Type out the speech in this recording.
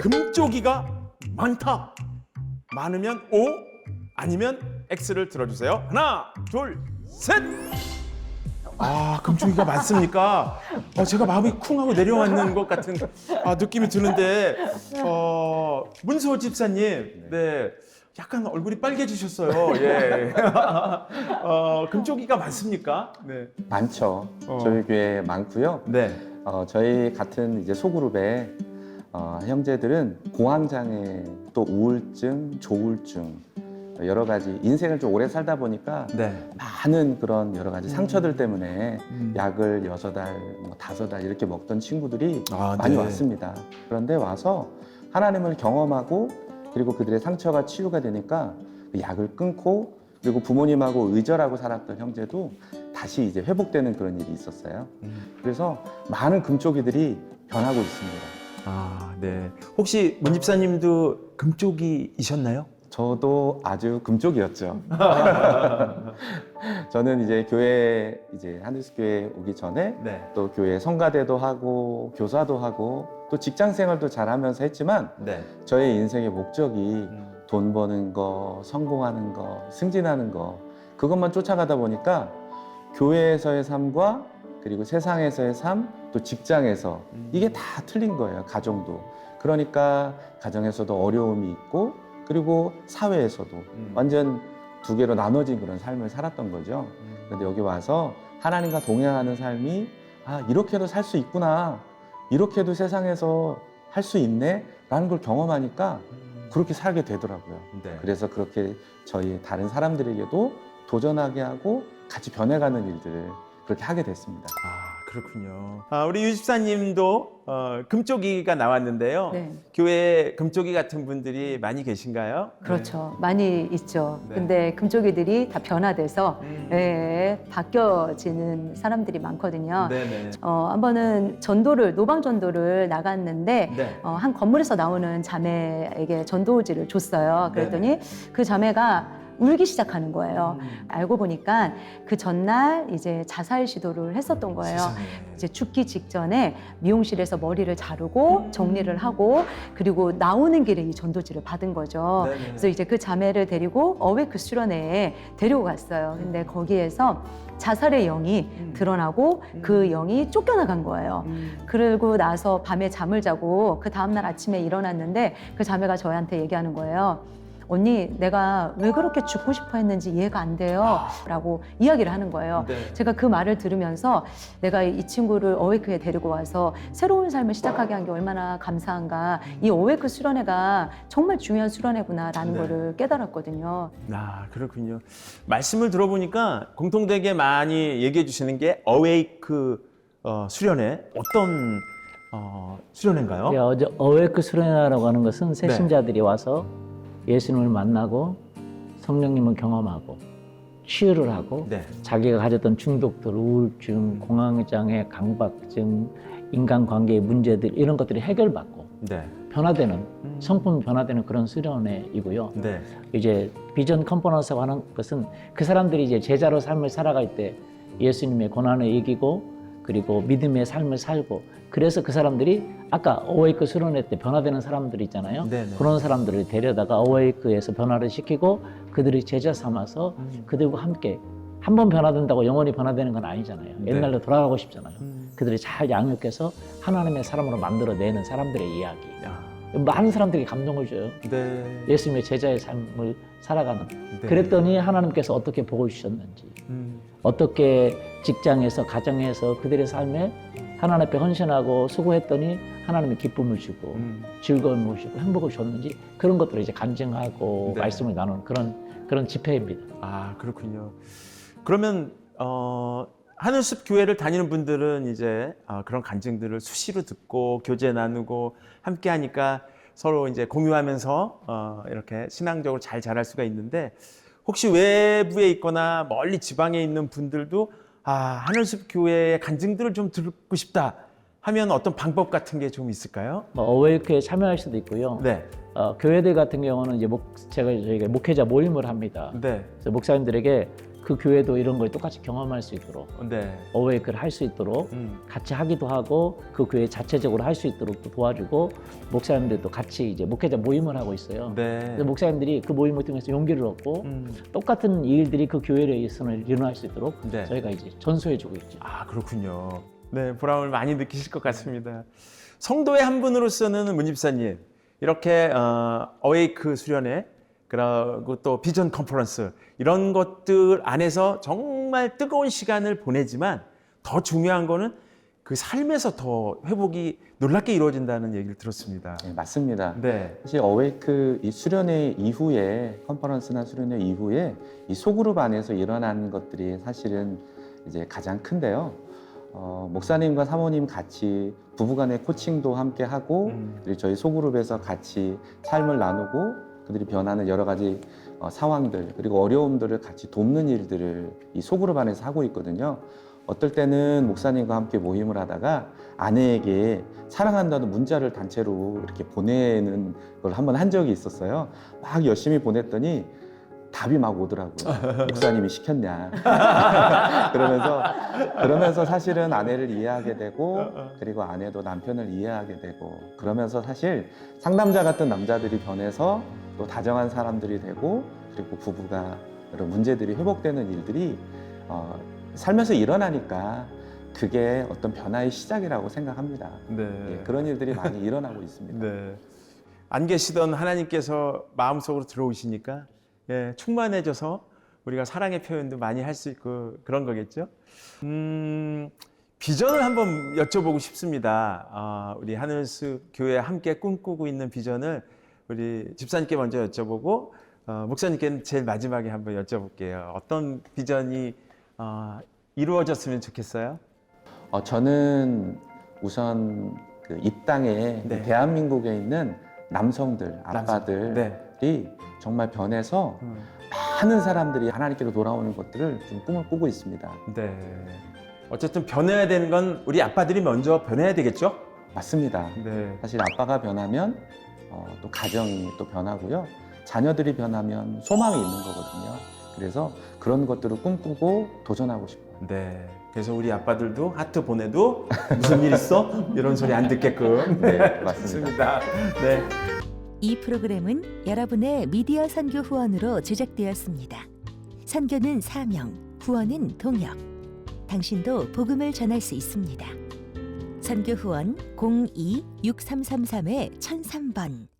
금쪽이가 많다. 많으면 O 아니면 X를 들어주세요. 하나, 둘, 셋. 아, 금쪽이가 많습니까? 어, 제가 마음이 쿵하고 내려앉는 것 같은 아, 느낌이 드는데, 어, 문소 집사님, 네. 약간 얼굴이 빨개지셨어요. 예. 어, 금쪽이가 많습니까? 네. 많죠. 어. 저희 교회 많고요. 네. 어, 저희 같은 이제 소그룹의 어, 형제들은 공황장애, 또 우울증, 조울증 여러 가지 인생을 좀 오래 살다 보니까 네. 많은 그런 여러 가지 상처들 때문에 음. 약을 여섯 달, 뭐 다섯 달 이렇게 먹던 친구들이 아, 많이 네. 왔습니다. 그런데 와서 하나님을 경험하고 그리고 그들의 상처가 치유가 되니까 그 약을 끊고 그리고 부모님하고 의절하고 살았던 형제도 다시 이제 회복되는 그런 일이 있었어요. 음. 그래서 많은 금쪽이들이 변하고 있습니다. 아, 네. 혹시 문 집사님도 금쪽이이셨나요? 저도 아주 금쪽이었죠. 저는 이제 교회 이제 한데스 교회 오기 전에 네. 또 교회 성가대도 하고 교사도 하고 또 직장 생활도 잘하면서 했지만 네. 저의 인생의 목적이 음. 돈 버는 거, 성공하는 거, 승진하는 거 그것만 쫓아가다 보니까 교회에서의 삶과 그리고 세상에서의 삶, 또 직장에서 음. 이게 다 틀린 거예요. 가정도. 그러니까 가정에서도 어려움이 있고 그리고 사회에서도 음. 완전 두 개로 나눠진 그런 삶을 살았던 거죠. 근데 여기 와서 하나님과 동행하는 삶이 아 이렇게도 살 수 있구나 이렇게도 세상에서 할 수 있네 라는 걸 경험하니까 그렇게 살게 되더라고요 네. 그래서 그렇게 저희 다른 사람들에게도 도전하게 하고 같이 변해가는 일들을 그렇게 하게 됐습니다 아, 그렇군요. 아, 우리 유집사님도 어, 금쪽이가 나왔는데요. 네, 교회에 금쪽이 같은 분들이 많이 계신가요? 그렇죠. 많이 있죠. 네. 근데 금쪽이들이 다 변화돼서 음. 예, 바뀌어지는 사람들이 많거든요. 네, 네. 어, 한 번은 전도를 노방 전도를 나갔는데 네. 어, 한 건물에서 나오는 자매에게 전도지를 줬어요. 그랬더니 그 자매가 울기 시작하는 거예요. 음. 알고 보니까 그 전날 이제 자살 시도를 했었던 거예요. 세상에. 이제 죽기 직전에 미용실에서 머리를 자르고 정리를 하고 그리고 나오는 길에 이 전도지를 받은 거죠. 네, 네. 그래서 이제 그 자매를 데리고 어웨이크 수련회에 데리고 갔어요. 근데 거기에서 자살의 영이 음. 드러나고 그 영이 쫓겨나간 거예요. 음. 그러고 나서 밤에 잠을 자고 그 다음날 아침에 일어났는데 그 자매가 저한테 얘기하는 거예요. 언니, 내가 왜 그렇게 죽고 싶어 했는지 이해가 안 돼요. 라고 이야기를 하는 거예요. 네. 제가 그 말을 들으면서 내가 이 친구를 어웨이크에 데리고 와서 새로운 삶을 시작하게 한 게 얼마나 감사한가. 이 어웨이크 수련회가 정말 중요한 수련회구나 라는 네. 거를 깨달았거든요. 아, 그렇군요. 말씀을 들어보니까 공통되게 많이 얘기해 주시는 게 어웨이크 어, 수련회 어떤 어, 수련회인가요? 예, 어제 어웨이크 수련회라고 하는 것은 새 네. 신자들이 와서 예수님을 만나고 성령님을 경험하고 치유를 하고 네. 자기가 가졌던 중독들, 우울증, 공황장애, 강박증, 인간관계의 문제들 이런 것들이 해결받고 네. 변화되는 음. 성품 변화되는 그런 수련회이고요. 네. 이제 비전 컨퍼런스라고 하는 것은 그 사람들이 이제 제자로 삶을 살아갈 때 예수님의 고난을 이기고 그리고 믿음의 삶을 살고 그래서 그 사람들이 아까 어웨이크 수련회 때 변화되는 사람들 있잖아요. 네네. 그런 사람들을 데려다가 어웨이크에서 변화를 시키고 그들이 제자 삼아서 음. 그들과 함께 한 번 변화된다고 영원히 변화되는 건 아니잖아요. 네. 옛날로 돌아가고 싶잖아요. 음. 그들이 잘 양육해서 하나님의 사람으로 만들어내는 사람들의 이야기. 야. 많은 사람들이 감동을 줘요. 네. 예수님의 제자의 삶을 살아가는. 네. 그랬더니 하나님께서 어떻게 복을 주셨는지, 음. 어떻게 직장에서 가정에서 그들의 삶에 하나님 앞에 헌신하고 수고했더니 하나님의 기쁨을 주고 음. 즐거움을 주고 행복을 줬는지 그런 것들을 이제 간증하고 네. 말씀을 나누는 그런 그런 집회입니다. 아 그렇군요. 그러면 어, 하늘숲 교회를 다니는 분들은 이제 아, 그런 간증들을 수시로 듣고 교제 나누고 함께 하니까 서로 이제 공유하면서 어, 이렇게 신앙적으로 잘 자랄 수가 있는데 혹시 외부에 있거나 멀리 지방에 있는 분들도 아 하늘숲 교회의 간증들을 좀 듣고 싶다 하면 어떤 방법 같은 게 좀 있을까요? 뭐 어웨이크에 참여할 수도 있고요. 네, 어, 교회들 같은 경우는 이제 목, 제가 저희가 목회자 모임을 합니다. 네, 그래서 목사님들에게 그 교회도 이런 걸 똑같이 경험할 수 있도록 네. 어웨이크를 할 수 있도록 음. 같이 하기도 하고 그 교회 자체적으로 할 수 있도록 또 도와주고 목사님들도 같이 이제 목회자 모임을 하고 있어요. 네. 그래서 목사님들이 그 모임을 통해서 용기를 얻고 음. 똑같은 일들이 그 교회에서는 일어날 수 있도록 네. 저희가 이제 전수해주고 있죠. 아 그렇군요. 네 보람을 많이 느끼실 것 같습니다. 성도의 한 분으로서는 문 집사님 이렇게 어, 어웨이크 수련회 그리고 또 비전 컨퍼런스 이런 것들 안에서 정말 뜨거운 시간을 보내지만 더 중요한 거는 그 삶에서 더 회복이 놀랍게 이루어진다는 얘기를 들었습니다. 네, 맞습니다. 네. 사실 어웨이크 이 수련회 이후에 컨퍼런스나 수련회 이후에 이 소그룹 안에서 일어나는 것들이 사실은 이제 가장 큰데요. 어, 목사님과 사모님 같이 부부간의 코칭도 함께 하고 음. 그리고 저희 소그룹에서 같이 삶을 나누고 그들이 변하는 여러 가지 어, 상황들 그리고 어려움들을 같이 돕는 일들을 이 소그룹 안에서 하고 있거든요. 어떨 때는 목사님과 함께 모임을 하다가 아내에게 사랑한다는 문자를 단체로 이렇게 보내는 걸 한번 한 적이 있었어요. 막 열심히 보냈더니 답이 막 오더라고요. 목사님이 시켰냐. 그러면서 그러면서 사실은 아내를 이해하게 되고 그리고 아내도 남편을 이해하게 되고 그러면서 사실 상담자 같은 남자들이 변해서 또 다정한 사람들이 되고 그리고 부부가 여러 문제들이 회복되는 일들이 어, 살면서 일어나니까 그게 어떤 변화의 시작이라고 생각합니다. 네. 예, 그런 일들이 많이 일어나고 있습니다. 네. 안 계시던 하나님께서 마음속으로 들어오시니까 예, 충만해져서 우리가 사랑의 표현도 많이 할 수 있고 그런 거겠죠. 음, 비전을 한번 여쭤보고 싶습니다. 아, 우리 하늘수 교회 함께 꿈꾸고 있는 비전을 우리 집사님께 먼저 여쭤보고 어, 목사님께는 제일 마지막에 한번 여쭤볼게요. 어떤 비전이 어, 이루어졌으면 좋겠어요? 어, 저는 우선 그 이 땅에 네. 대한민국에 있는 남성들, 아빠들이 네. 정말 변해서 음, 많은 사람들이 하나님께로 돌아오는 것들을 좀 꿈을 꾸고 있습니다. 네. 어쨌든 변해야 되는 건 우리 아빠들이 먼저 변해야 되겠죠? 맞습니다. 네. 사실 아빠가 변하면 어, 또 가정이 또 변하고요. 자녀들이 변하면 소망이 있는 거거든요. 그래서 그런 것들을 꿈꾸고 도전하고 싶어요. 네. 그래서 우리 아빠들도 하트 보내도 무슨 일 있어? 이런 소리 안 듣게끔. 네, 맞습니다. 네. 이 프로그램은 여러분의 미디어 선교 후원으로 제작되었습니다. 선교는 사명, 후원은 동역. 당신도 복음을 전할 수 있습니다. 선교 후원 02-6333-1003번